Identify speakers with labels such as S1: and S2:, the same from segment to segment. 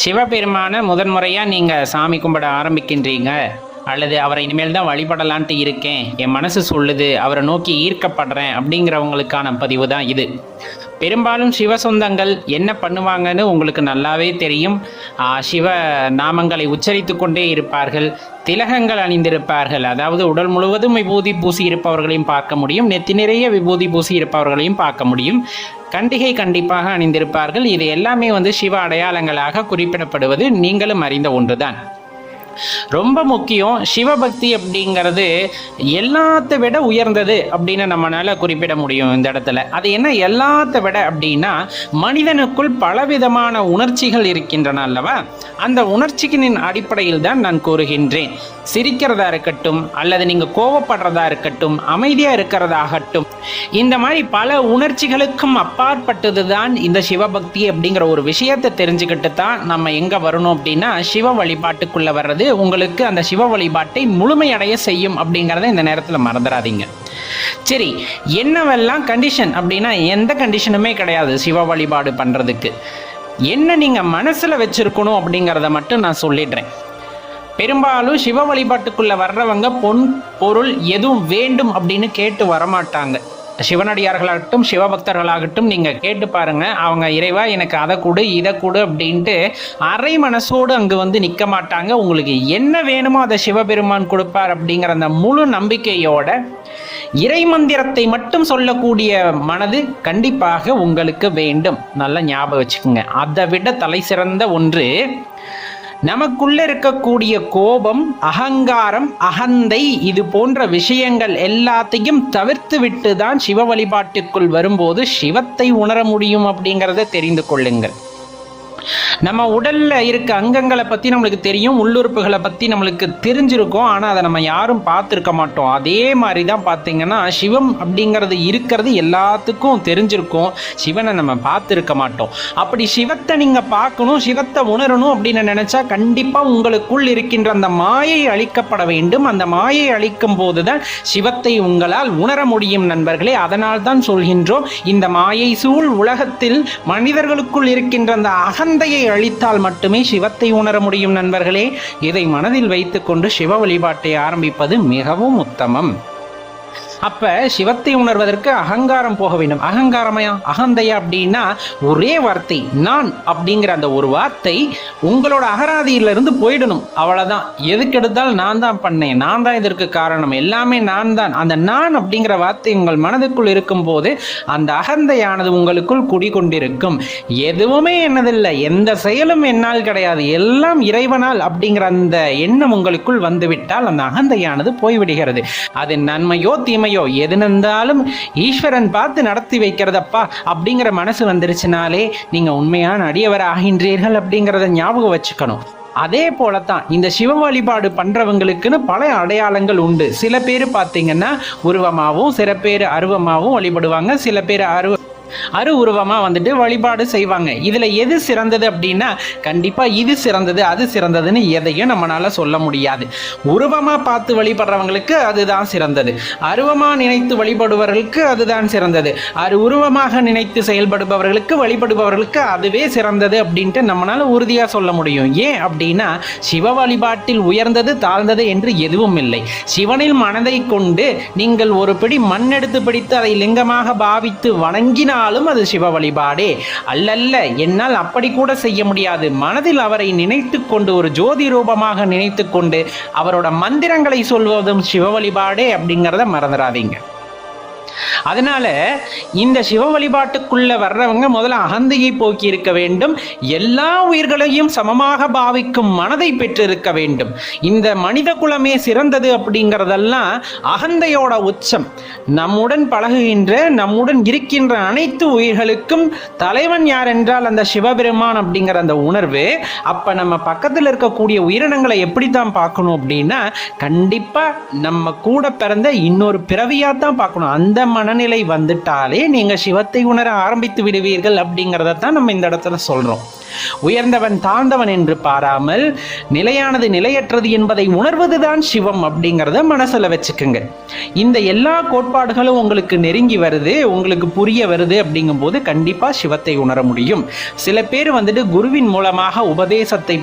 S1: சிவபெருமான முதன்முறையாக நீங்கள் சாமி கும்பிட ஆரம்பிக்கின்றீங்க. அல்லது அவரை இனிமேல் தான் வழிபடலான்ட்டு இருக்கேன். என் மனசு சொல்லுது அவரை நோக்கி ஈர்க்கப்படுறேன் அப்படிங்கிறவங்களுக்கான பதிவு தான் இது. பெரும்பாலும் சிவ சொந்தங்கள் என்ன பண்ணுவாங்கன்னு உங்களுக்கு நல்லாவே தெரியும். சிவ நாமங்களை உச்சரித்து கொண்டே இருப்பார்கள் திலகங்கள் அணிந்திருப்பார்கள். அதாவது உடல் முழுவதும் விபூதி பூசி இருப்பவர்களையும் பார்க்க முடியும் நெத்தி நிறைய விபூதி பூசி இருப்பவர்களையும் பார்க்க முடியும். கண்டிகை கண்டிப்பாக அணிந்திருப்பார்கள். இது எல்லாமே வந்து சிவ அடையாளங்களாக குறிப்பிடப்படுவது நீங்களும் அறிந்த ஒன்றுதான். ரொம்ப முக்கியம் சிவபக்தி அப்படிங்கிறது எல்லாத்த விட உயர்ந்தது அப்படின்னு நம்மளால குறிப்பிட முடியும் இந்த இடத்துல. அது என்ன? எல்லாத்த விட அப்படின்னா மனிதனுக்குள் பலவிதமான உணர்ச்சிகள் இருக்கின்றன அல்லவா? அந்த உணர்ச்சிகளின் அடிப்படையில் தான் நான் கூறுகின்றேன். சிரிக்கிறதா இருக்கட்டும் அல்லது நீங்க கோவப்படுறதா இருக்கட்டும் அமைதியா இருக்கிறதாகட்டும் இந்த மாதிரி பல உணர்ச்சிகளுக்கும் அப்பாற்பட்டது தான் இந்த சிவபக்தி அப்படிங்கிற ஒரு விஷயத்தை தெரிஞ்சுக்கிட்டு தான் நம்ம எங்க வரணும் அப்படின்னா சிவ வழிபாட்டுக்குள்ள வர்றது உங்களுக்கு அந்த சிவ வழிபாட்டை முழுமையடைய செய்யும் அப்படிங்கிறத இந்த நேரத்தில் மறந்துடாதீங்க. சரி என்னவெல்லாம் கண்டிஷன் அப்படின்னா எந்த கண்டிஷனுமே கிடையாது சிவ வழிபாடு பண்றதுக்கு. என்ன நீங்க மனசுல வச்சிருக்கணும் அப்படிங்கிறத மட்டும் நான் சொல்லிடுறேன். பெரும்பாலும் சிவ வழிபாட்டுக்குள்ள வர்றவங்க பொன் பொருள் எதுவும் வேண்டும் அப்படின்னு கேட்டு வரமாட்டாங்க. சிவனடியார்களாகட்டும் சிவபக்தர்களாகட்டும் நீங்க கேட்டு பாருங்க. அவங்க இறைவா எனக்கு அதை கொடு இதை கொடு அப்படின்ட்டு அரை மனசோடு அங்கு வந்து நிற்க மாட்டாங்க. உங்களுக்கு என்ன வேணுமோ அதை சிவபெருமான் கொடுப்பார் அப்படிங்கிற அந்த முழு நம்பிக்கையோட இறை மந்திரத்தை மட்டும் சொல்லக்கூடிய மனது கண்டிப்பாக உங்களுக்கு வேண்டும். நல்லா ஞாபகம் வச்சுக்கோங்க. அதை விட தலை சிறந்த ஒன்று நமக்குள்ள இருக்கக்கூடிய கோபம் அகங்காரம் அகந்தை இது போன்ற விஷயங்கள் எல்லாத்தையும் தவிர்த்து விட்டு தான் சிவ வழிபாட்டுக்குள் வரும்போது சிவத்தை உணர முடியும் அப்படிங்கிறத தெரிந்து கொள்ளுங்கள். நம்ம உடலில் இருக்க அங்கங்களை பற்றி நம்மளுக்கு தெரியும் உள்ளுறுப்புகளை பற்றி நம்மளுக்கு தெரிஞ்சிருக்கும். ஆனால் அதை நம்ம யாரும் பார்த்துருக்க மாட்டோம். அதே மாதிரி தான் பார்த்தீங்கன்னா சிவம் அப்படிங்கிறது இருக்கிறது எல்லாத்துக்கும் தெரிஞ்சிருக்கும். சிவனை நம்ம பார்த்துருக்க மாட்டோம். அப்படி சிவத்தை நீங்கள் பார்க்கணும் சிவத்தை உணரணும் அப்படின்னு நினச்சா கண்டிப்பாக உங்களுக்குள் இருக்கின்ற அந்த மாயை அழிக்கப்பட வேண்டும். அந்த மாயை அழிக்கும் போது தான் சிவத்தை உங்களால் உணர முடியும் நண்பர்களே. அதனால் தான் சொல்கின்றோம் இந்த மாயை சூழ் உலகத்தில் மனிதர்களுக்குள் இருக்கின்ற அந்த அகந்தையை அழித்தால் மட்டுமே சிவத்தை உணர முடியும் நண்பர்களே. இதை மனதில் வைத்துக்கொண்டு சிவ வழிபாட்டை ஆரம்பிப்பது மிகவும் உத்தமம். அப்ப சிவத்தை உணர்வதற்கு அகங்காரம் போக வேண்டும். அகங்காரமயா? அகந்தையா அப்படின்னா ஒரே வார்த்தை நான் அப்படிங்கிற அந்த ஒரு வார்த்தை உங்களோட அகராதியிலிருந்து போயிடணும். அவ்வளவுதான். எதுக்கு எடுத்தாலும் நான் தான் பண்ணேன். நான் தான் இதற்கு காரணம். எல்லாமே நான் தான். அந்த நான் அப்படிங்கிற வார்த்தை உங்கள் மனதுக்குள் இருக்கும் போது அந்த அகந்தையானது உங்களுக்குள் குடிகொண்டிருக்கும். எதுவுமே என்னதில்லை. எந்த செயலும் என்னால் கிடையாது. எல்லாம் இறைவனால் அப்படிங்கிற அந்த எண்ணம் உங்களுக்குள் வந்துவிட்டால் அந்த அகந்தையானது போய்விடுகிறது. அது நன்மையோ தீமையோ எது நடந்தாலும் ஈஸ்வரன் பார்த்து நடத்தி வைக்கிறதப்பா அப்படிங்கிற மனசு வந்துருச்சுனாலே நீங்க உண்மையான அடியவர் ஆகின்றீர்கள் அப்படிங்கிறத ஞாபகம் வச்சுக்கணும். அதே போலத்தான் இந்த சிவ வழிபாடு பண்றவங்களுக்குன்னு பல அடையாளங்கள் உண்டு. சில பேர் பார்த்தீங்கன்னா உருவமாகவும் சில பேர் அருவமாகவும் வழிபடுவாங்க. சில பேர் அருவ அரு உருவமாக வந்துட்டு வழிபாடு செய்வாங்க. இதில் எது சிறந்தது அப்படின்னா கண்டிப்பாக இது சிறந்தது அது சிறந்ததுன்னு எதையும் நம்மளால சொல்ல முடியாது. உருவமாக பார்த்து வழிபடுறவங்களுக்கு அதுதான் சிறந்தது. அருவமாக நினைத்து வழிபடுபவர்களுக்கு அதுதான் சிறந்தது. அரு உருவமாக நினைத்து செயல்படுபவர்களுக்கு வழிபடுபவர்களுக்கு அதுவே சிறந்தது அப்படின்ட்டு நம்மளால் உறுதியாக சொல்ல முடியும். ஏன் அப்படின்னா சிவ வழிபாட்டில் உயர்ந்தது தாழ்ந்தது என்று எதுவும் இல்லை. சிவனில் மனதை கொண்டு நீங்கள் ஒரு பிடி மண் எடுத்து பிடித்து அதை லிங்கமாக பாவித்து வணங்கினாலும் அது சிவ வழிபாடே. அல்லல்ல என்னால் அப்படி கூட செய்ய முடியாது. மனதில் அவரை நினைத்து கொண்டு ஒரு ஜோதி ரூபமாக நினைத்து கொண்டு அவரோட மந்திரங்களை சொல்வதும் சிவ வழிபாடே அப்படிங்கிறத மறந்துடாதீங்க. அதனால இந்த சிவ வழிபாட்டுக்குள்ள வர்றவங்க முதல்ல அகந்தையை போக்கி இருக்க வேண்டும். எல்லா உயிர்களையும் சமமாக பாவிக்கும் மனதை பெற்றிருக்க வேண்டும். இந்த மனித குலமே சிறந்தது அப்படிங்கிறதெல்லாம் அகந்தையோட உச்சம். நம்முடன் பழகுகின்ற நம்முடன் இருக்கின்ற அனைத்து உயிர்களுக்கும் தலைவன் யார் என்றால் அந்த சிவபெருமான் அப்படிங்கிற அந்த உணர்வு அப்ப நம்ம பக்கத்தில் இருக்கக்கூடிய உயிரினங்களை எப்படித்தான் பார்க்கணும் அப்படின்னா கண்டிப்பா நம்ம கூட பிறந்த இன்னொரு பிறவியா தான் பார்க்கணும். அந்த மனநிலை வந்துட்டாலே நீங்கள் சிவத்தை உணர ஆரம்பித்து விடுவீர்கள் அப்படிங்கிறத தான் நம்ம இந்த இடத்துல சொல்கிறோம் உயர்ந்தவன் தாழ்ந்தவன் என்று பாராமல் நிலையானது நிலையற்றது என்பதை உணர்வதுதான் சிவம் அப்படிங்கிறத மனசுல வச்சுக்குங்க. இந்த எல்லா கோட்பாடுகளும் உங்களுக்கு நெருங்கி வருது உங்களுக்கு புரிய வருது அப்படிங்கும்போது கண்டிப்பா சிவத்தை உணர முடியும். சில பேர் வந்துட்டு குருவின் மூலமாக உபதேசத்தை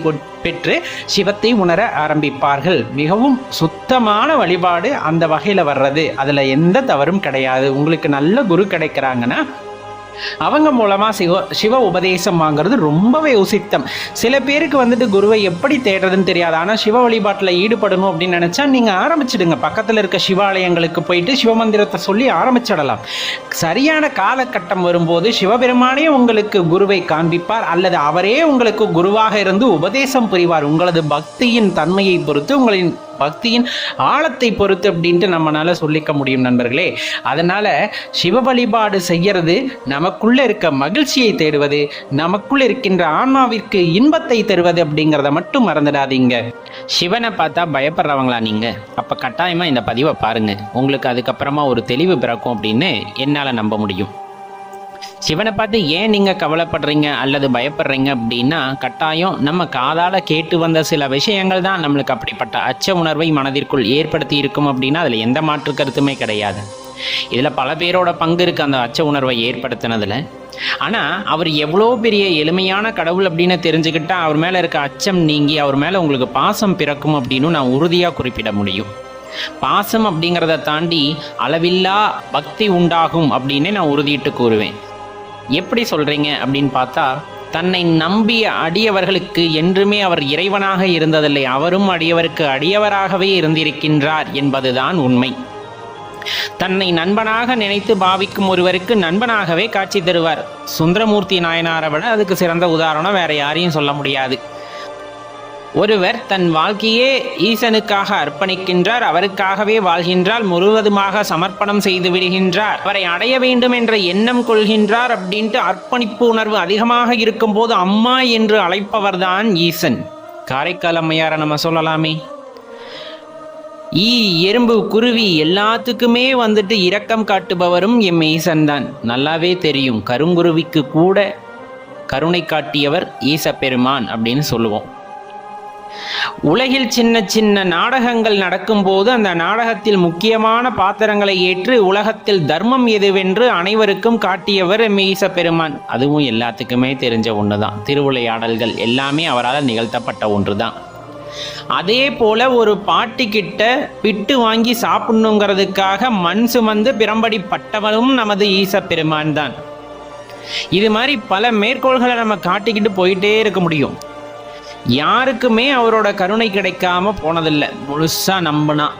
S1: பெற்று சிவத்தை உணர ஆரம்பிப்பார்கள். மிகவும் சுத்தமான வழிபாடு அந்த வகையில் வர்றது. அதில் எந்த தவறும் கிடையாது. உங்களுக்கு நல்ல குரு கிடைக்கிறாங்கன்னா அவங்க மூலமா சிவ சிவ உபதேசம் வாங்குறது ரொம்பவே உசித்தம். சில பேருக்கு வந்துட்டு குருவை எப்படி தேடுறதுன்னு தெரியாது. ஆனால் சிவ வழிபாட்டில் ஈடுபடணும் அப்படின்னு நினைச்சா நீங்க ஆரம்பிச்சிடுங்க. பக்கத்தில் இருக்க சிவாலயங்களுக்கு போயிட்டு சிவமந்திரத்தை சொல்லி ஆரம்பிச்சிடலாம். சரியான காலகட்டம் வரும்போது சிவபெருமானே உங்களுக்கு குருவை காண்பிப்பார். அல்லது அவரே உங்களுக்கு குருவாக இருந்து உபதேசம் புரிவார். உங்களது பக்தியின் தன்மையை பொறுத்து உங்களின் பக்தியின் ஆழத்தை பொறுத்து அப்படின்ட்டு நம்மளால சொல்லிக்க முடியும் நண்பர்களே. அதனால சிவ வழிபாடு செய்யறது நமக்குள்ள இருக்க மகிழ்ச்சியை தேடுவது நமக்குள்ள இருக்கின்ற ஆன்மாவிற்கு இன்பத்தை தருவது அப்படிங்கிறத மட்டும் மறந்துடாதீங்க. சிவனை பார்த்தா பயப்படுறவங்களா நீங்க? அப்ப கட்டாயமா இந்த பதிவை பாருங்க. உங்களுக்கு அதுக்கப்புறமா ஒரு தெளிவு பிறக்கும் அப்படின்னு என்னால நம்ப முடியும். சிவனை பார்த்து ஏன் நீங்கள் கவலைப்படுறீங்க அல்லது பயப்படுறீங்க அப்படின்னா கட்டாயம் நம்ம காதால் கேட்டு வந்த சில விஷயங்கள் தான் நம்மளுக்கு அப்படிப்பட்ட அச்ச உணர்வை மனதிற்குள் ஏற்படுத்தி இருக்கும் அப்படின்னா அதில் எந்த மாற்று கருத்துமே கிடையாது. இதில் பல பேரோட பங்கு இருக்குது அந்த அச்ச உணர்வை ஏற்படுத்தினதில். ஆனால் அவர் எவ்வளோ பெரிய எளிமையான கடவுள் அப்படின்னு தெரிஞ்சுக்கிட்டா அவர் மேலே இருக்க அச்சம் நீங்கி அவர் மேலே உங்களுக்கு பாசம் பிறக்கும் அப்படின்னு நான் உறுதியாக குறிப்பிட முடியும். பாசம் அப்படிங்கிறத தாண்டி அளவில்லா பக்தி உண்டாகும் அப்படின்னே நான் உறுதியிட்டு கூறுவேன். எப்படி சொல்றீங்க அப்படின்னு பார்த்தா தன்னை நம்பிய அடியவர்களுக்கு என்றுமே அவர் இறைவனாக இருந்ததில்லை. அவரும் அடியவருக்கு அடியவராகவே இருந்திருக்கின்றார் என்பதுதான் உண்மை. தன்னை நண்பனாக நினைத்து பாவிக்கும் ஒருவருக்கு நண்பனாகவே காட்சி தருவார். சுந்தரமூர்த்தி நாயனாரை விட அதுக்கு சிறந்த உதாரணம் வேற யாரையும் சொல்ல முடியாது. ஒருவர் தன் வாழ்க்கையே ஈசனுக்காக அர்ப்பணிக்கின்றார் அவருக்காகவே வாழ்கின்றார் முழுவதுமாக சமர்ப்பணம் செய்து விடுகின்றார். அவரை அடைய வேண்டும் என்ற எண்ணம் கொள்கின்றார் அப்படின்ட்டு அர்ப்பணிப்பு உணர்வு அதிகமாக இருக்கும்போது அம்மா என்று அழைப்பவர்தான் ஈசன். காரைக்கால் அம்மையாரை நம்ம சொல்லலாமே. ஈ எறும்பு குருவி எல்லாத்துக்குமே வந்துட்டு இரக்கம் காட்டுபவரும் எம் ஈசன் தான் நல்லாவே தெரியும். கருங்குருவிக்கு கூட கருணை காட்டியவர் ஈச பெருமான் அப்படின்னு சொல்லுவோம். உலகில் சின்ன சின்ன நாடகங்கள் நடக்கும்போது அந்த நாடகத்தில் முக்கியமான பாத்திரங்களை ஏற்று உலகத்தில் தர்மம் எதுவென்று அனைவருக்கும் காட்டியவர் மீச பெருமான் அதுவும் எல்லாத்துக்குமே தெரிஞ்ச ஒன்று தான் திருவிளையாடல்கள் எல்லாமே அவரால் நிகழ்த்தப்பட்ட ஒன்று தான் அதே போல ஒரு பாட்டி கிட்ட பிட்டு வாங்கி சாப்பிடணுங்கிறதுக்காக மண் சுமந்து பிரம்படி பட்டவனும் நமது ஈச பெருமான் தான் இது மாதிரி பல மேற்கோள்களை நம்ம காட்டிக்கிட்டு போயிட்டே இருக்க முடியும். யாருக்குமே அவரோட கருணை கிடைக்காம போனதில்லை. முழுசா நம்பினா.